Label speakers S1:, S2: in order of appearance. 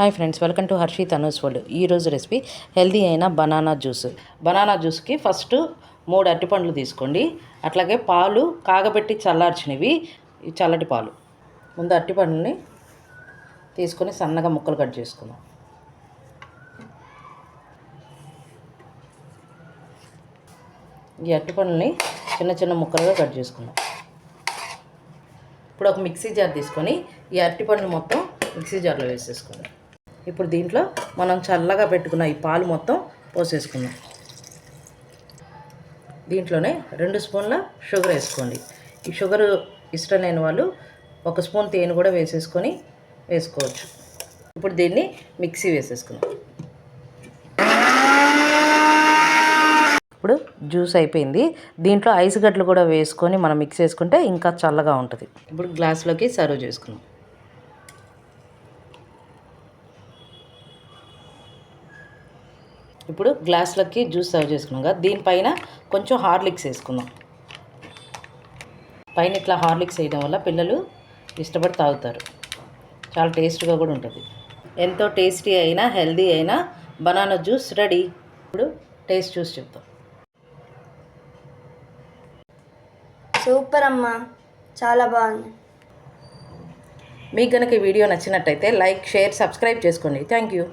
S1: Hi friends welcome to Harshi Tanu's world ఈరోజు recipe healthy అయిన banana juice banana జ్యూస్కి first మూడు అరటిపండ్లు తీసుకోండి. అట్లాగే పాలు కాగబెట్టి చల్లార్చినవి చల్లటి పాలు. ముందు అరటిపండ్లని తీసుకొని సన్నగా ముక్కలు కట్ చేసుకుందాం. ఈ అరటిపండ్లని చిన్న చిన్న ముక్కలుగా కట్ చేసుకుందాం. ఇప్పుడు ఒక మిక్సీ జార్ తీసుకొని ఈ అరటిపండ్లు మొత్తం మిక్సీ జార్లో వేసేసుకుందాం. ఇప్పుడు దీంట్లో మనం చల్లగా పెట్టుకున్న ఈ పాలు మొత్తం పోసేసుకుందాం. దీంట్లోనే రెండు స్పూన్ల షుగర్ వేసుకోండి. ఈ షుగర్ ఇష్టం లేని వాళ్ళు ఒక స్పూన్ తేనె కూడా వేసేసుకొని వేసుకోవచ్చు. ఇప్పుడు దీన్ని మిక్సీ వేసేసుకుందాం. ఇప్పుడు జ్యూస్ అయిపోయింది. దీంట్లో ఐస్ గడ్డలు కూడా వేసుకొని మనం మిక్స్ చేసుకుంటే ఇంకా చల్లగా ఉంటుంది. ఇప్పుడు గ్లాస్లోకి సర్వ్ చేసుకుందాం. ఇప్పుడు గ్లాస్లకి జ్యూస్ సర్వ్ చేసుకున్నాం కదా దీనిపైన కొంచెం హార్లిక్స్ వేసుకుందాం. పైన ఇట్లా హార్లిక్స్ వేయడం వల్ల పిల్లలు ఇష్టపడి తాగుతారు. చాలా టేస్ట్గా కూడా ఉంటుంది. ఎంతో టేస్టీ అయినా హెల్దీ అయినా బనానా జ్యూస్ రెడీ. ఇప్పుడు టేస్ట్ చూసి చెప్తాం.
S2: సూపర్ అమ్మా. చాలా బాగుంది.
S1: మీకు కనుక ఈ వీడియో నచ్చినట్టయితే లైక్ షేర్ సబ్స్క్రైబ్ చేసుకోండి. Thank you.